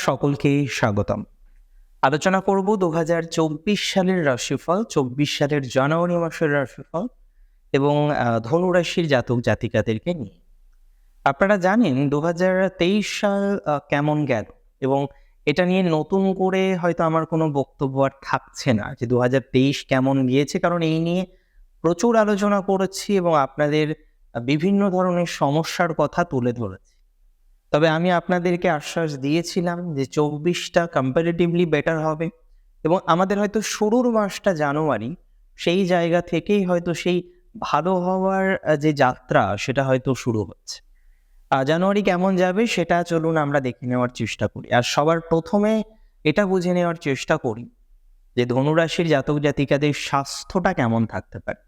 সকলকে স্বাগতম। আলোচনা করব দু হাজার চব্বিশ সালের রাশিফল চব্বিশ সালের জানুয়ারি মাসের রাশিফল এবং আহ, ধনু রাশির জাতক জাতিকাদেরকে নিয়ে। আপনারা জানেন দু হাজার তেইশ সাল কেমন গেল এবং এটা নিয়ে নতুন করে হয়তো আমার কোনো বক্তব্য আর থাকছে না যে দু হাজার তেইশ কেমন গিয়েছে কারণ এই নিয়ে প্রচুর আলোচনা করেছি এবং আপনাদের বিভিন্ন ধরনের সমস্যার কথা তুলে ধরেছি। তবে আমি আপনাদেরকে আশ্বাস দিয়েছিলাম যে চব্বিশটা কম্পারেটিভলি বেটার হবে এবং আমাদের হয়তো শুরুর মাসটা জানুয়ারি, সেই জায়গা থেকেই হয়তো সেই ভালো হওয়ার যে যাত্রা, সেটা হয়তো শুরু হচ্ছে। জানুয়ারি কেমন যাবে সেটা চলুন আমরা দেখে নেওয়ার চেষ্টা করি। আর সবার প্রথমে এটা বুঝে নেওয়ার চেষ্টা করি যে ধনুরাশির জাতক জাতিকাদের স্বাস্থ্যটা কেমন থাকতে পারে।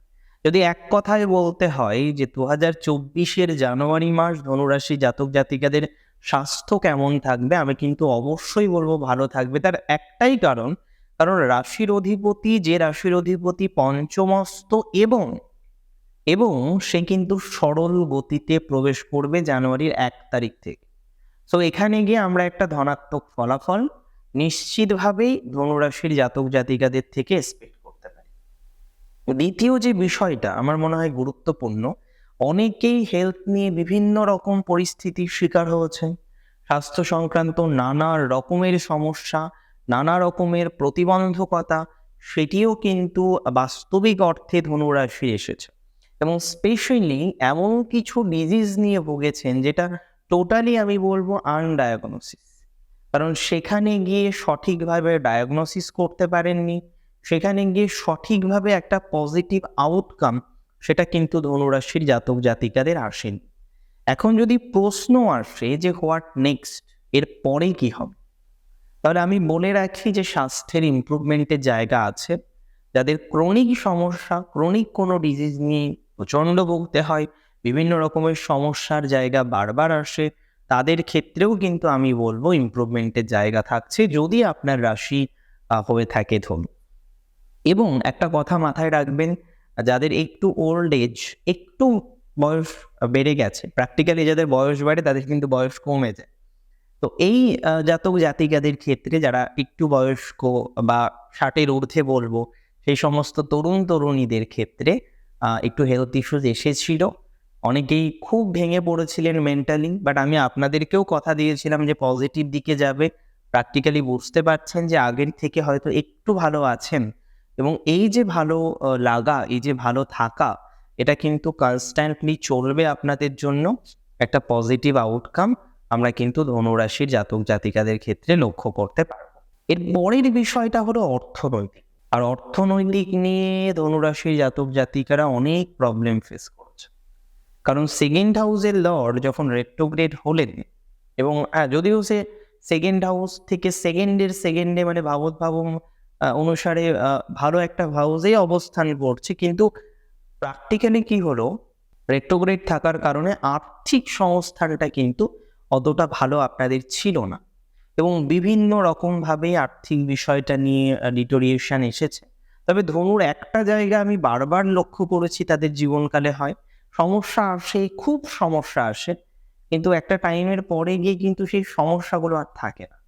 যদি এক কথায় বলতে হয় যে দু হাজার চব্বিশের জানুয়ারি মাস ধনুরাশি জাতক জাতিকাদের স্বাস্থ্য কেমন থাকবে, আমি কিন্তু অবশ্যই বলব ভালো থাকবে। তার একটাই কারণ কারণ রাশির অধিপতি, যে রাশির অধিপতি পঞ্চমস্ত এবং এবং সে কিন্তু সরল গতিতে প্রবেশ করবে জানুয়ারির এক তারিখ থেকে। সো এখানে গিয়ে আমরা একটা ধনাত্মক ফলাফল নিশ্চিতভাবেই ধনুরাশির জাতক জাতিকাদের থেকে পারি দ্বিতীয় যে বিষয়টা আমার মনে হয় গুরুত্বপূর্ণ, অনেকেই হেলথ নিয়ে বিভিন্ন রকম পরিস্থিতির শিকার হয়েছে। স্বাস্থ্য সংক্রান্ত নানা রকমের সমস্যা, নানা রকমের প্রতিবন্ধকতা, সেটিও কিন্তু বাস্তবিক অর্থে ধনুরাশি এসেছে। এবং স্পেশালি এমন কিছু ডিজিজ নিয়ে ভুগেছেন যেটা টোটালি আমি বলব আনডায়াগনোসিস কারণ সেখানে গিয়ে সঠিকভাবে ডায়াগনোসিস করতে পারেননি সেখানে গিয়ে সঠিকভাবে একটা পজিটিভ আউটকাম সেটা কিন্তু ধনুরাশির জাতক জাতিকাদের আসেন। এখন যদি প্রশ্ন আসে যে হোয়াট নেক্সট এর পরে কি হবে? তাহলে আমি বলে রাখি যে স্বাস্থ্যের ইমপ্রুভমেন্টের জায়গা আছে। যাদের ক্রনিক সমস্যা ক্রনিক কোনো ডিজিজ নিয়ে প্রচণ্ড ভুগতে হয়, বিভিন্ন রকমের সমস্যার জায়গা বারবার আসে, তাদের ক্ষেত্রেও কিন্তু আমি বলব ইমপ্রুভমেন্টের জায়গা থাকছে। যদি আপনার রাশি হয়ে থাকে ধনু এবং একটা কথা মাথায় রাখবেন, যাদের একটু ওল্ড এজ একটু বয়স বেড়ে গেছে প্র্যাকটিক্যালি যাদের বয়স বাড়ে তাদের কিন্তু বয়স কমে যায়। তো এই জাতক জাতিকাদের ক্ষেত্রে যারা একটু বয়স্ক বা ষাটের ঊর্ধ্বে বলব, সেই সমস্ত তরুণ তরুণীদের ক্ষেত্রে একটু হেলথ ইস্যুজ এসেছিল। অনেকেই খুব ভেঙে পড়েছিলেন মেন্টালি বাট আমি আপনাদেরকেও কথা দিয়েছিলাম যে পজিটিভ দিকে যাবে। প্র্যাকটিক্যালি বুঝতে পারছেন যে আগের থেকে হয়তো একটু ভালো আছেন। এবং এই যে ভালো লাগা, এই যে ভালো থাকা, এটা কিন্তু কনস্ট্যান্টলি চলবে আপনাদের জন্য একটা পজিটিভ আউটকাম আমরা কিন্তু ধনুরাশির জাতক জাতিকাদের ক্ষেত্রে লক্ষ্য করতে পারব। এর পরের বিষয়টা হলো অর্থনৈতিক। আর অর্থনৈতিক নিয়ে ধনুরাশির জাতক জাতিকারা অনেক প্রবলেম ফেস করছে। কারণ সেকেন্ড হাউসের লর্ড যখন রেট্রোগ্রেড হলেন এবং হ্যাঁ যদিও সে সেকেন্ড হাউস থেকে সেকেন্ডের সেকেন্ডে মানে ভাবত ভাবম অনুসারে ভালো একটা হাউসেই অবস্থান করছে। কিন্তু প্র্যাকটিক্যালি কি হলো? রেট্রোগ্রেড থাকার কারণে আর্থিক সংস্থানটা কিন্তু অতটা ভালো আপনাদের ছিল না। এবং বিভিন্ন রকমভাবে আর্থিক বিষয়টা নিয়ে ডিটোরিয়েশন এসেছে। তবে ধনুর একটা জায়গা আমি বারবার লক্ষ্য করেছি তাদের জীবনকালে হয়। সমস্যা আসে, খুব সমস্যা আসে। কিন্তু একটা টাইমের পরে গিয়ে কিন্তু সেই সমস্যাগুলো আর থাকে না।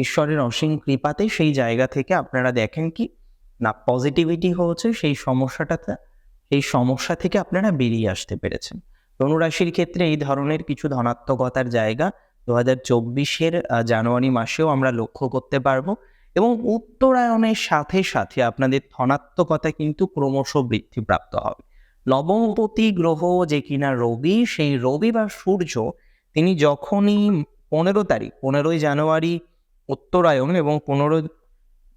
ঈশ্বরের অসীম কৃপাতে সেই জায়গা থেকে আপনারা দেখেন কি না পজিটিভিটি হচ্ছে সেই সমস্যাটাতে এই সমস্যা থেকে আপনারা বেরিয়ে আসতে পেরেছেন। ধনুরাশির ক্ষেত্রে এই ধরনের কিছু ধনাত্মকতার জায়গা দু হাজার চব্বিশের জানুয়ারি মাসেও আমরা লক্ষ্য করতে পারব এবং উত্তরায়ণের সাথে সাথে আপনাদের ধনাত্মকতা কিন্তু ক্রমশ বৃদ্ধিপ্রাপ্ত হবে। নবমপতি গ্রহ যে কিনা রবি, সেই রবি বা সূর্য, তিনি যখনই পনেরো তারিখ, পনেরোই জানুয়ারি উত্তরায়ণ এবং পনেরো,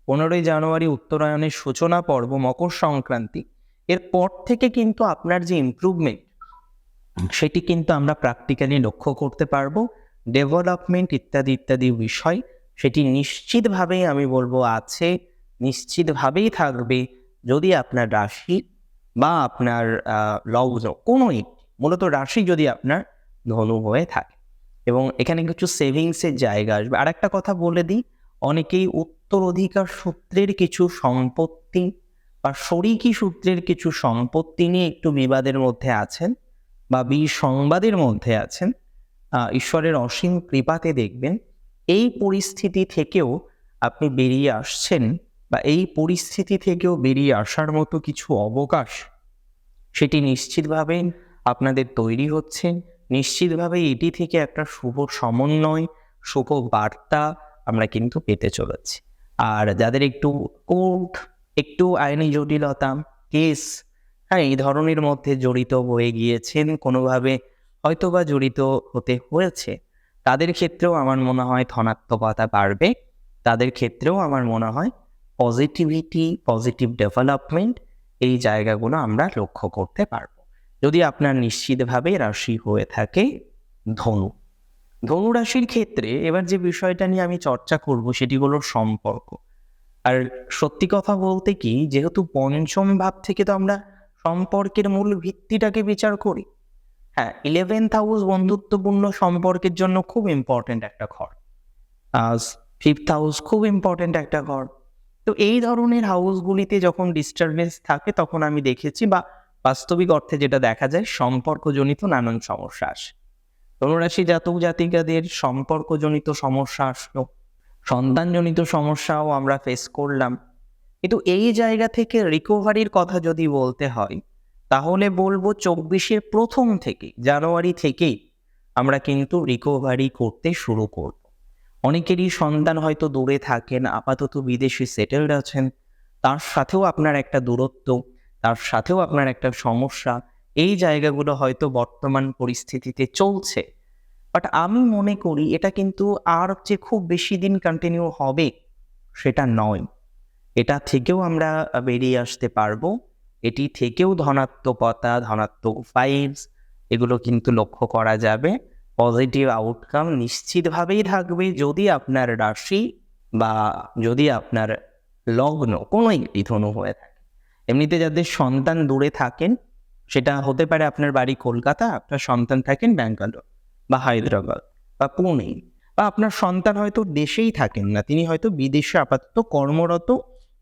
পনেরোই জানুয়ারি উত্তরায়ণের সূচনা পর্ব মকর সংক্রান্তি। এরপর থেকে কিন্তু আপনার যে ইমপ্রুভমেন্ট সেটি কিন্তু আমরা প্র্যাকটিক্যালি লক্ষ্য করতে পারব। ডেভেলপমেন্ট ইত্যাদি ইত্যাদি বিষয়, সেটি নিশ্চিতভাবেই আমি বলব আছে, নিশ্চিতভাবেই থাকবে যদি আপনার রাশি বা আপনার লগ্ন কোনো একটি, মূলত রাশি যদি আপনার ধনু হয়ে থাকে। এবং এখানে কিছু সেভিংসের জায়গা আসবে। আর একটা কথা বলে দিই, অনেকেই উত্তরাধিকার সূত্রের কিছু সম্পত্তি বা শরিকি সূত্রের কিছু সম্পত্তি নিয়ে একটু বিবাদের মধ্যে আছেন বা বিসংবাদের মধ্যে আছেন ঈশ্বরের অসীম কৃপাতে দেখবেন, এই পরিস্থিতি থেকেও আপনি বেরিয়ে আসছেন বা এই পরিস্থিতি থেকেও বেরিয়ে আসার মতো কিছু অবকাশ, সেটি নিশ্চিতভাবে আপনাদের তৈরি হচ্ছে। নিশ্চিতভাবে এটি থেকে একটা শুভ সমন্বয়, শুভ বার্তা আমরা কিন্তু পেতে চলেছি। আর যাদের একটু কোর্ট, একটু আইনি জটিলতা, কেস হ্যাঁ এই ধরনের মধ্যে জড়িত হয়ে গিয়েছেন, কোনোভাবে হয়তোবা জড়িত হতে হয়েছে, তাদের ক্ষেত্রেও আমার মনে হয় ধনাত্মকতা বাড়বে। তাদের ক্ষেত্রেও আমার মনে হয় পজিটিভিটি, পজিটিভ ডেভেলপমেন্ট এই জায়গাগুলো আমরা লক্ষ্য করতে পারব। যদি আপনার নিশ্চিতভাবে রাশি হয়ে থাকে ধনু। ধনু রাশির ক্ষেত্রে এবার যে বিষয়টা নিয়ে আমি চর্চা করব সেটি হলো সম্পর্ক। আর সত্যি কথা বলতে কি, যেহেতু পঞ্চম ভাব থেকে তো আমরা সম্পর্কের মূল ভিত্তিটাকে বিচার করি। হ্যাঁ ইলেভেন্থ হাউস বন্ধুত্বপূর্ণ সম্পর্কের জন্য খুব ইম্পর্টেন্ট একটা ঘর। আজ ফিফথ হাউস খুব ইম্পর্টেন্ট একটা ঘর। তো এই ধরনের হাউসগুলিতে যখন ডিস্টারবেন্স থাকে, তখন আমি দেখেছি বা বাস্তবিক অর্থে যেটা দেখা যায়, সম্পর্কজনিত নানান সমস্যা আসে। ধনুরাশি জাতক জাতিকাদের সম্পর্কজনিত সমস্যা আসলো, সন্তানজনিত সমস্যাও আমরা ফেস করলাম। কিন্তু এই জায়গা থেকে রিকভারির কথা যদি বলতে হয়, তাহলে বলব চব্বিশের প্রথম থেকে, জানুয়ারি থেকেই আমরা কিন্তু রিকভারি করতে শুরু করব। অনেকেরই সন্তান হয়তো দূরে থাকেন, আপাতত বিদেশে সেটেলড আছেন, তার সাথেও আপনার একটা দূরত্ব। তার সাথেও আপনার একটা সমস্যা। এই জায়গাগুলো হয়তো বর্তমান পরিস্থিতিতে চলছে। বাট আমি মনে করি এটা কিন্তু আর যে খুব বেশি দিন কন্টিনিউ হবে সেটা নয়। এটা থেকেও আমরা বেরিয়ে আসতে পারব। এটি থেকেও ধনাত্মকতা, ধনাত্মক ফাইলস এগুলো কিন্তু লক্ষ্য করা যাবে। পজিটিভ আউটকাম নিশ্চিতভাবেই থাকবে যদি আপনার রাশি বা যদি আপনার লগ্ন কোনো একটি ধনু হয়ে থাকে। এমনিতে যাদের সন্তান দূরে থাকেন, সেটা হতে পারে আপনার বাড়ি কলকাতা, আপনার সন্তান থাকেন ব্যাঙ্গালোর বা হায়দ্রাবাদ বা পুনে বা আপনার সন্তান হয়তো দেশেই থাকেন না, তিনি হয়তো বিদেশে আপাতত কর্মরত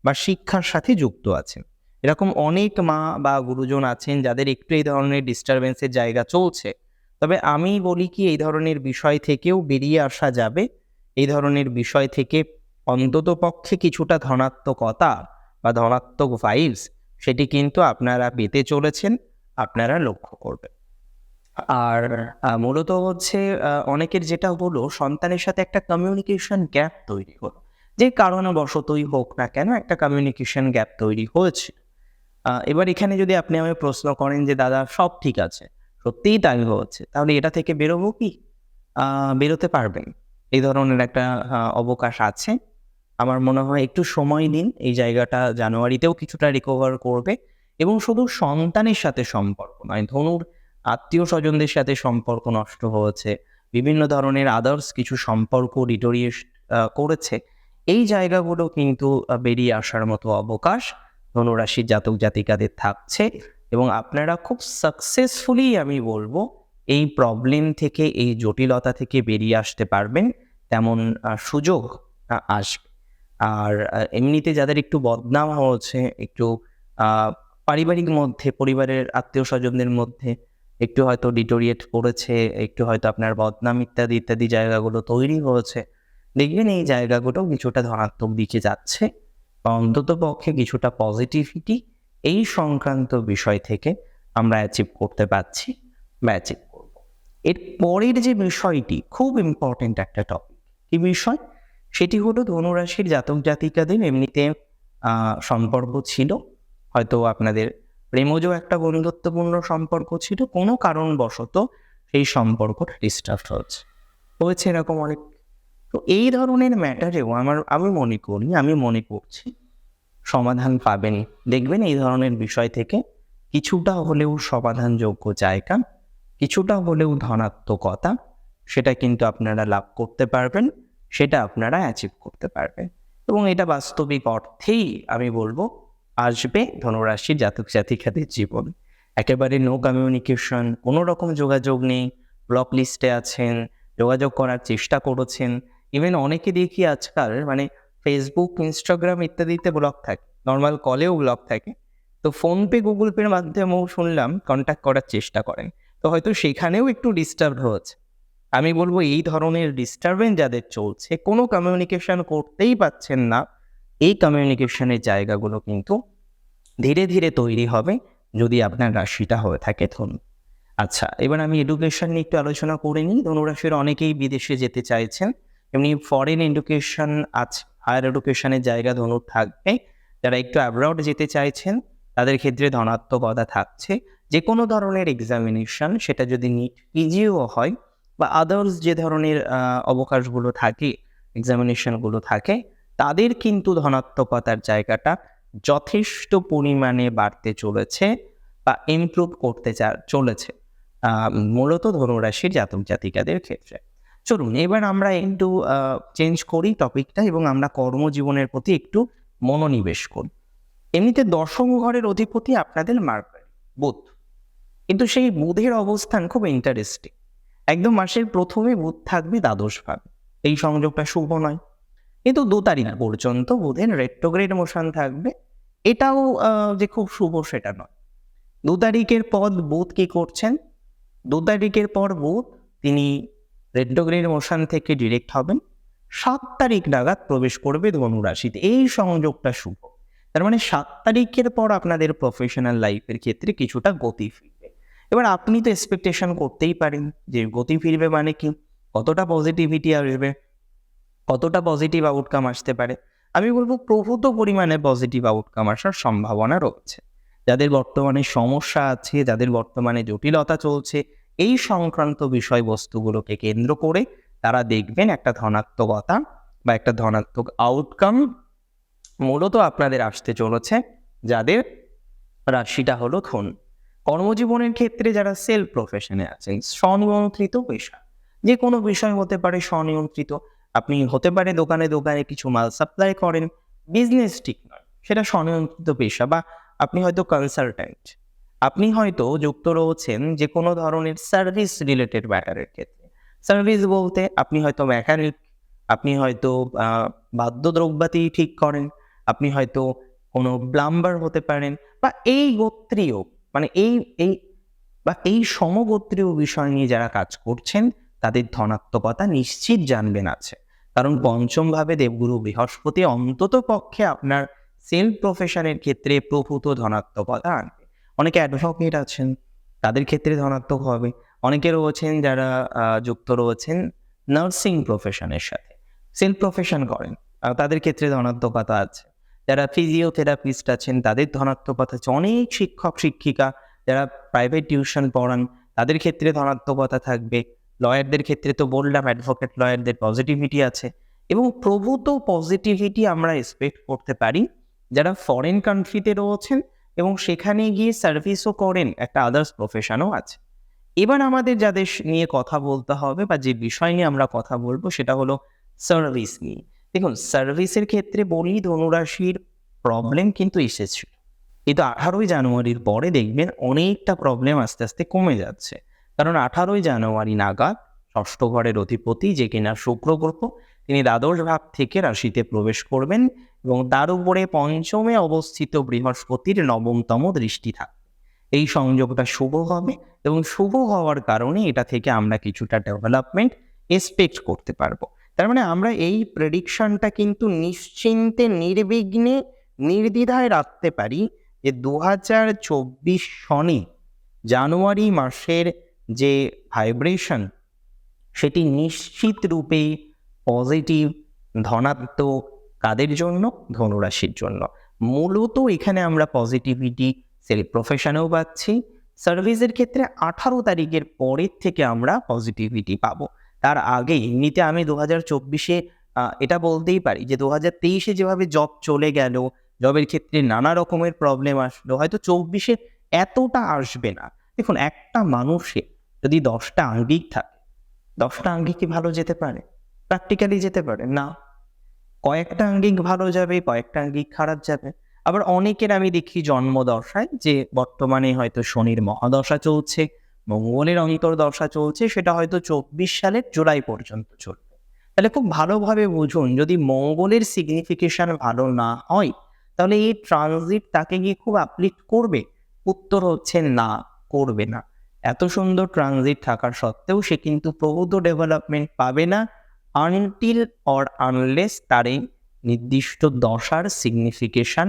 বা শিক্ষার সাথে যুক্ত আছেন। এরকম অনেক মা বা গুরুজন আছেন যাদের একটু এই ধরনের ডিস্টারবেন্সের জায়গা চলছে। তবে আমি বলি কি, এই ধরনের বিষয় থেকেও বেরিয়ে আসা যাবে। এই ধরনের বিষয় থেকে অন্তত পক্ষে কিছুটা ধনাত্মকতা বা ধনাত্মক ভাইবস সেটি কিন্তু আপনারা পেতে চলেছেন, আপনারা লক্ষ্য করবেন। আর মূলত হচ্ছে অনেকের যেটা হলো, সন্তানের সাথে একটা কমিউনিকেশন গ্যাপ তৈরি হলো। যে কারণবশতই হোক না কেন, একটা কমিউনিকেশন গ্যাপ তৈরি হয়েছে। এবার এখানে যদি আপনি আমায় প্রশ্ন করেন যে, দাদা, সব ঠিক আছে? সত্যিই তাই হচ্ছে? তাহলে এটা থেকে বেরোবো কি? বেরোতে পারবেন? এই ধরনের একটা অবকাশ আছে। আমার মনে হয় একটু সময় দিন এই জায়গাটা জানুয়ারিতেও কিছুটা রিকভার করবে এবং শুধু সন্তানের সাথে সম্পর্ক নয়, ধনুর আত্মীয় স্বজনদের সাথে সম্পর্ক নষ্ট হয়েছে, বিভিন্ন ধরনের আদার্স কিছু সম্পর্ক ডিটোরিয়েট করেছে। এই জায়গাগুলো কিন্তু বেরিয়ে আসার মতো অবকাশ ধনুরাশির জাতক জাতিকাদের থাকছে এবং আপনারা খুব সাকসেসফুলি আমি বলব এই প্রবলেম থেকে, এই জটিলতা থেকে বেরিয়ে আসতে পারবেন, তেমন সুযোগ আসবে। আর এমনিতে যাদের একটু বদনাম হচ্ছে, একটু পারিবারিক মধ্যে, পরিবারের আত্মীয় স্বজনদের মধ্যে একটু হয়তো ডিটোরিয়েট করেছে, একটু হয়তো আপনার বদনাম ইত্যাদি ইত্যাদি জায়গাগুলো তৈরি হয়েছে দেখবেন এই জায়গাগুলো কিছুটা ধনাত্মক দিকে যাচ্ছে। অন্তত পক্ষে কিছুটা পজিটিভিটি এই সংক্রান্ত বিষয় থেকে আমরা অ্যাচিভ করতে পারছি, বা অ্যাচিভ করব। এর পরের যে বিষয়টি, খুব ইম্পর্টেন্ট একটা টপিক কি বিষয়? সেটি হলো ধনুরাশির জাতক জাতিকাদের এমনিতে সম্পর্ক ছিল। হয়তো আপনাদের প্রেমজ একটা বন্ধুত্বপূর্ণ সম্পর্ক ছিল, কোনো কারণবশত সেই সম্পর্কটা ডিস্টার্ব হচ্ছে। হয়েছে এরকম অনেক। তো এই ধরনের ম্যাটারেও আমার, আমি মনে করি, আমি মনে করছি সমাধান পাবেন। দেখবেন এই ধরনের বিষয় থেকে কিছুটা হলেও সমাধানযোগ্য জায়গা, কিছুটা হলেও ধনাত্মকতা, সেটা কিন্তু আপনারা লাভ করতে পারবেন। সেটা আপনারা অ্যাচিভ করতে পারবেন। এবং এটা বাস্তবিক অর্থেই আমি বলব, আসবে ধনুরাশি জাতক জাতিকাদের জীবন। একেবারে নো কমিউনিকেশন কোনো রকম যোগাযোগ নেই ব্লক লিস্টে আছেন, যোগাযোগ করার চেষ্টা করেছেন। ইভেন অনেকে দেখি আজকাল মানে ফেসবুক ইনস্টাগ্রাম ইত্যাদিতে ব্লক থাকে নর্মাল কলেও ব্লক থাকে। তো ফোনপে গুগল পের মাধ্যমেও শুনলাম কন্ট্যাক্ট করার চেষ্টা করেন। তো হয়তো সেখানেও একটু ডিস্টার্ব হচ্ছে। আমি বলব এই ধরনের ডিস্টারবেন্স যাদের চলছে, কোনো কমিউনিকেশন করতেই পাচ্ছেন না, এই কমিউনিকেশনের জায়গাগুলো কিন্তু ধীরে ধীরে তৈরি হবে যদি আপনার রাশিটা হয়ে থাকে ধনু আচ্ছা এবার আমি এডুকেশন নিয়ে একটু আলোচনা করে নিই। ধনুরাশির অনেকেই বিদেশে যেতে চাইছেন। এমনি ফরেন এডুকেশন আছে হায়ার এডুকেশনের জায়গা ধনুর থাকবে। যারা একটু অ্যাব্রড যেতে চাইছেন, তাদের ক্ষেত্রে ধনাত্মকতা থাকছে। যে কোনো ধরনের এক্সামিনেশন সেটা যদি নিট পিজিও হয় বা আদার্স যে ধরনের অবকাশগুলো থাকে এক্সামিনেশনগুলো থাকে, তাদের কিন্তু ধনাত্মকতার জায়গাটা যথেষ্ট পরিমাণে বাড়তে চলেছে বা ইমপ্রুভ করতে চলেছে মূলত ধনুরাশির জাতক জাতিকাদের ক্ষেত্রে। চলুন, এবার আমরা একটু চেঞ্জ করি টপিকটা এবং আমরা কর্মজীবনের প্রতি একটু মনোনিবেশ করি। এমনিতে দশম ঘরের অধিপতি আপনাদের মার্কারি বুধ। কিন্তু সেই বুধের অবস্থান খুব ইন্টারেস্টিং একদম মাসের প্রথমে বুধ থাকবে দ্বাদশ ভাবে এই সংযোগটা শুভ নয়। কিন্তু দু তারিখ পর্যন্ত বুধের রেট্রোগ্রেড মোশন থাকবে। এটাও যে খুব শুভ সেটা নয়। দু তারিখের পর বুধ কি করছেন? দু তারিখের পর বুধ তিনি রেট্রোগ্রেড মোশন থেকে ডিরেক্ট হবেন। সাত তারিখ নাগাদ প্রবেশ করবে ধনু রাশিতে এই সংযোগটা শুভ। তার মানে সাত তারিখের পর আপনাদের প্রফেশনাল লাইফের ক্ষেত্রে কিছুটা গতি ফিরবে। এবার আপনি তো এক্সপেকটেশন করতেই পারেন যে গতি ফিরবে মানে কি? কতটা পজিটিভিটি আসবে? কতটা পজিটিভ আউটকাম আসতে পারে? আমি বলব প্রভূত পরিমাণে পজিটিভ আউটকাম আসার সম্ভাবনা রয়েছে। যাদের বর্তমানে সমস্যা আছে, যাদের বর্তমানে জটিলতা চলছে, এই সংক্রান্ত বিষয়বস্তুগুলোকে কেন্দ্র করে তারা দেখবেন একটা ধনাত্মকতা বা একটা ধনাত্মক আউটকাম মূলত আপনাদের আসতে চলেছে, যাদের রাশিটা হলো ধন। কর্মজীবনের ক্ষেত্রে যারা সেলফ প্রফেশনে আছেন, স্বনিয়ন্ত্রিত পেশা। যে কোনো বিষয় হতে পারে স্বনিয়ন্ত্রিত। আপনি হতে পারে দোকানে দোকানে কিছু মাল সাপ্লাই করেন বিজনেস ঠিক নয়। সেটা স্বনিয়ন্ত্রিত পেশা বা আপনি হয়তো কনসালট্যান্ট আপনি হয়তো যুক্ত রয়েছেন যে কোনো ধরনের সার্ভিস রিলেটেড ম্যাটারের ক্ষেত্রে। সার্ভিস বলতে আপনি হয়তো মেকানিক আপনি হয়তো বাদ্যদ্রব্যাতি ঠিক করেন। আপনি হয়তো কোনো প্লাম্বার হতে পারেন বা এই গোত্রীয় মানে এই এই, বা এই সমগোত্রীয় বিষয় নিয়ে যারা কাজ করছেন, তাদের ধনাত্মকতা নিশ্চিত জানবেন আছে। কারণ পঞ্চমভাবে দেবগুরু বৃহস্পতি অন্তত পক্ষে আপনার সেলফ প্রফেশনের ক্ষেত্রে প্রভূত ধনাত্মকতা আনবে। অনেকে অ্যাডভোকেট আছেন, তাদের ক্ষেত্রে ধনাত্মক হবে। অনেকে রয়েছেন যারা যুক্ত রয়েছেন নার্সিং প্রফেশনের সাথে। সেলফ প্রফেশন করেন তাদের ক্ষেত্রে ধনাত্মকতা আছে। যারা ফিজিওথেরাপিস্ট আছেন, তাদের ধনাত্মকতা আছে। অনেক শিক্ষক, শিক্ষিকা যারা প্রাইভেট টিউশন পড়ান, তাদের ক্ষেত্রে ধনাত্মকতা থাকবে। লয়ারদের ক্ষেত্রে তো বললাম অ্যাডভোকেট লয়ারদের পজিটিভিটি আছে। এবং প্রভূত পজিটিভিটি আমরা এক্সপেক্ট করতে পারি যারা ফরেন কান্ট্রিতে রয়েছেন এবং সেখানে গিয়ে সার্ভিসও করেন, একটা আদার্স প্রফেশনও আছে। এবার আমাদের যাদের নিয়ে কথা বলতে হবে বা যে বিষয় নিয়ে আমরা কথা বলব, সেটা হলো সার্ভিস নিয়ে। দেখুন সার্ভিসের ক্ষেত্রে বলি ধনুরাশির প্রবলেম কিন্তু এসেছিল কিন্তু আঠারোই জানুয়ারির পরে দেখবেন অনেকটা প্রবলেম আস্তে আস্তে কমে যাচ্ছে। কারণ আঠারোই জানুয়ারি নাগাদ ষষ্ঠ ঘরের অধিপতি যে কিনা শুক্র গ্রহ, তিনি দ্বাদশ ভাব থেকে রাশিতে প্রবেশ করবেন এবং তার উপরে পঞ্চমে অবস্থিত বৃহস্পতির নবমতম দৃষ্টি থাকবে। এই সংযোগটা শুভ হবে এবং শুভ হওয়ার কারণে এটা থেকে আমরা কিছুটা ডেভেলপমেন্ট এক্সপেক্ট করতে পারব। তার মানে আমরা এই প্রেডিকশনটা কিন্তু নিশ্চিন্তে, নির্বিঘ্নে, নির্দ্বিধায় রাখতে পারি যে দু হাজার চব্বিশ সনে জানুয়ারি মাসের যে ভাইব্রেশন সেটি নিশ্চিত রূপে পজিটিভ ধনাত্মক কাদের জন্য? ধনুরাশির জন্য। মূলত এখানে আমরা পজিটিভিটি সেলফ প্রফেশনেও পাচ্ছি। সার্ভিসের ক্ষেত্রে আঠারো তারিখের পরের থেকে আমরা পজিটিভিটি পাবো। তার আগে এমনিতে আমি দু হাজার চব্বিশে এটা বলতেই পারি যে দু হাজার তেইশে যেভাবে জব চলে গেল জবের ক্ষেত্রে নানা রকমের প্রবলেম আসলো, হয়তো চব্বিশে এতটা আসবে না। দেখুন, একটা মানুষের যদি দশটা আঙ্গিক থাকে, দশটা আঙ্গিক কি ভালো যেতে পারে? প্র্যাকটিক্যালি যেতে পারে, না। কয়েকটা আঙ্গিক ভালো যাবে, কয়েকটা আঙ্গিক খারাপ যাবে। আবার অনেকের আমি দেখি জন্মদশায় যে বর্তমানে হয়তো শনির মহাদশা চলছে মঙ্গলের অন্তর্দশা চলছে, সেটা হয়তো চব্বিশ সালের জুলাই পর্যন্ত চলবে। তাহলে খুব ভালোভাবে বুঝুন, যদি মঙ্গলের সিগনিফিকেশন ভালো না হয়, তাহলে এই ট্রানজিট তাকে গিয়ে খুব আপলিফ্ট করবে, উত্তর হচ্ছে না, করবে না। এত সুন্দর ট্রানজিট থাকার সত্ত্বেও সে কিন্তু প্রভূত ডেভেলপমেন্ট পাবে না আনটিল অর আনলেস তার এই নির্দিষ্ট দশার সিগনিফিকেশন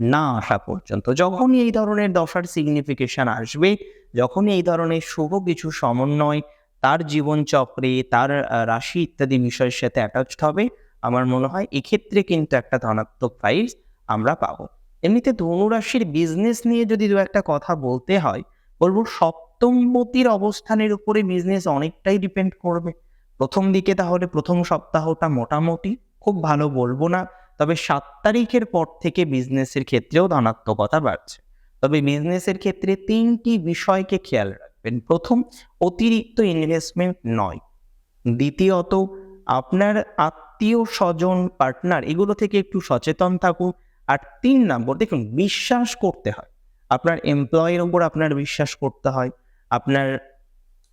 না আসা পর্যন্ত। যখনই এই ধরনের দশার সিগনিফিকেশন আসবে, যখনই এই ধরনের শুভ কিছু সমন্বয়, তার জীবনচক্রে, তার রাশি ইত্যাদি বিষয়ের সাথে অ্যাটাচড হবে, আমার মনে হয় এক্ষেত্রে কিন্তু একটা ধনাত্মক ভাইবস আমরা পাবো। এমনিতে ধনুরাশির বিজনেস নিয়ে যদি দু একটা কথা বলতে হয়, বলব সপ্তমপতির অবস্থানের উপরে বিজনেস অনেকটাই ডিপেন্ড করবে। প্রথম দিকে তাহলে প্রথম সপ্তাহটা মোটামুটি, খুব ভালো বলব না। তবে সাত তারিখের পর থেকে বিজনেসের ক্ষেত্রেও ধনাত্মকতা বাড়ছে। তবে বিজনেসের ক্ষেত্রে তিনটি বিষয়কে খেয়াল রাখবেন। প্রথম, অতিরিক্ত ইনভেস্টমেন্ট নয়। দ্বিতীয়ত, আপনার আত্মীয় স্বজন পার্টনার এগুলো থেকে একটু সচেতন থাকুন। আর তিন নম্বর, দেখুন, বিশ্বাস করতে হয়। আপনার এমপ্লয়ের ওপর আপনার বিশ্বাস করতে হয়। আপনার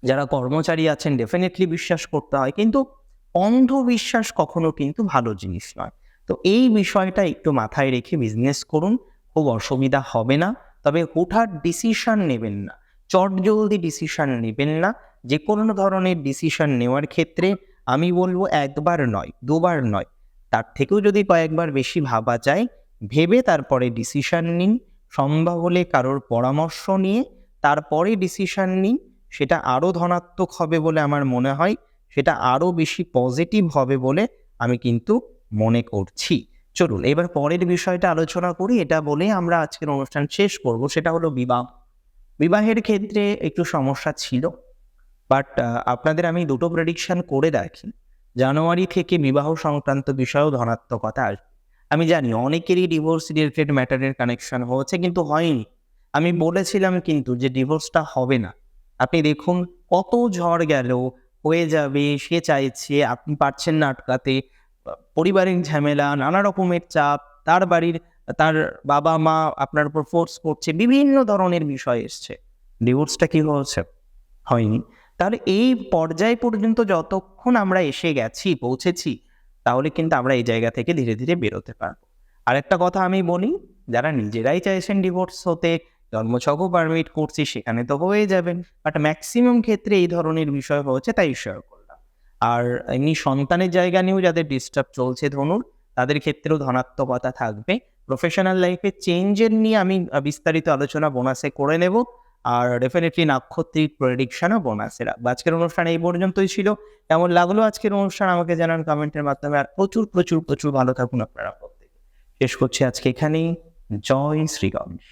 যারা কর্মচারী আছেন ডেফিনেটলি বিশ্বাস করতে হয়। কিন্তু অন্ধবিশ্বাস কখনো কিন্তু ভালো জিনিস নয়। তো এই বিষয়টা একটু মাথায় রেখে বিজনেস করুন, খুব অসুবিধা হবে না। তবে হুঠাৎ ডিসিশন নেবেন না। চট জলদি ডিসিশন নেবেন না। যে কোনো ধরনের ডিসিশন নেওয়ার ক্ষেত্রে আমি বলব একবার নয়, দুবার নয়। তার থেকেও যদি কয়েকবার বেশি ভাবা যায়, ভেবে তারপরে ডিসিশন নিন। সম্ভব হলে কারোর পরামর্শ নিয়ে তারপরে ডিসিশন নিন। সেটা আরও ধনাত্মক হবে বলে আমার মনে হয়। সেটা আরও বেশি পজিটিভ হবে বলে আমি কিন্তু মনে করছি। চলুন, এবার পরের বিষয়টা আলোচনা করি। এটা বলে আমরা আজকের অনুষ্ঠান শেষ করব। সেটা হলো বিবাহ। বিবাহের ক্ষেত্রে একটু সমস্যা ছিল বাট আপনাদের আমি দুটো প্রেডিকশন করে রাখি। জানুয়ারি থেকে বিবাহ সংক্রান্ত বিষয়েও ধনাত্মকতা আসবে। আমি জানি অনেকেরই ডিভোর্স রিলেটেড ম্যাটারের কানেকশন হয়েছে, কিন্তু হয়নি। আমি বলেছিলাম কিন্তু যে ডিভোর্সটা হবে না। আপনি দেখুন কত ঝড় গেল, হয়ে যাবে, সে চাইছে, আপনি পারছেন না আটকাতে পরিবারের ঝামেলা, নানা রকমের চাপ, তার বাড়ির, তার বাবা মা আপনার উপর ফোর্স করছে, বিভিন্ন ধরনের বিষয় এসছে। ডিভোর্সটা কি হয়েছে? হয়নি। তাহলে এই পর্যায় পর্যন্ত যতক্ষণ আমরা এসে গেছি, পৌঁছেছি, তাহলে কিন্তু আমরা এই জায়গা থেকে ধীরে ধীরে বেরোতে পারব। আরেকটা কথা আমি বলি, যারা নিজেরাই চাইছেন ডিভোর্স হতে জন্মছকও পারমিট করছি, সেখানে তো হয়ে যাবেন। বাট ম্যাক্সিমাম ক্ষেত্রে এই ধরনের বিষয় হচ্ছে তাই করলাম আর এমনি সন্তানের জায়গা নিয়েও যাদের ডিস্টার্ব চলছে ধনুর তাদের ক্ষেত্রেও ধনাত্মকতা থাকবে। প্রফেশনাল লাইফে চেঞ্জের নিয়ে আমি বিস্তারিত আলোচনা বোনাসে করে নেব। আর ডেফিনেটলি নাক্ষত্রিক প্রেডিকশনও বোনাসে আজকের অনুষ্ঠান এই পর্যন্তই ছিল। কেমন লাগল আজকের অনুষ্ঠান আমাকে জানান কমেন্টের মাধ্যমে। আর প্রচুর প্রচুর প্রচুর ভালো থাকুন আপনারা প্রত্যেকে। শেষ করছি আজকে এখানেই। জয় শ্রী গণেশ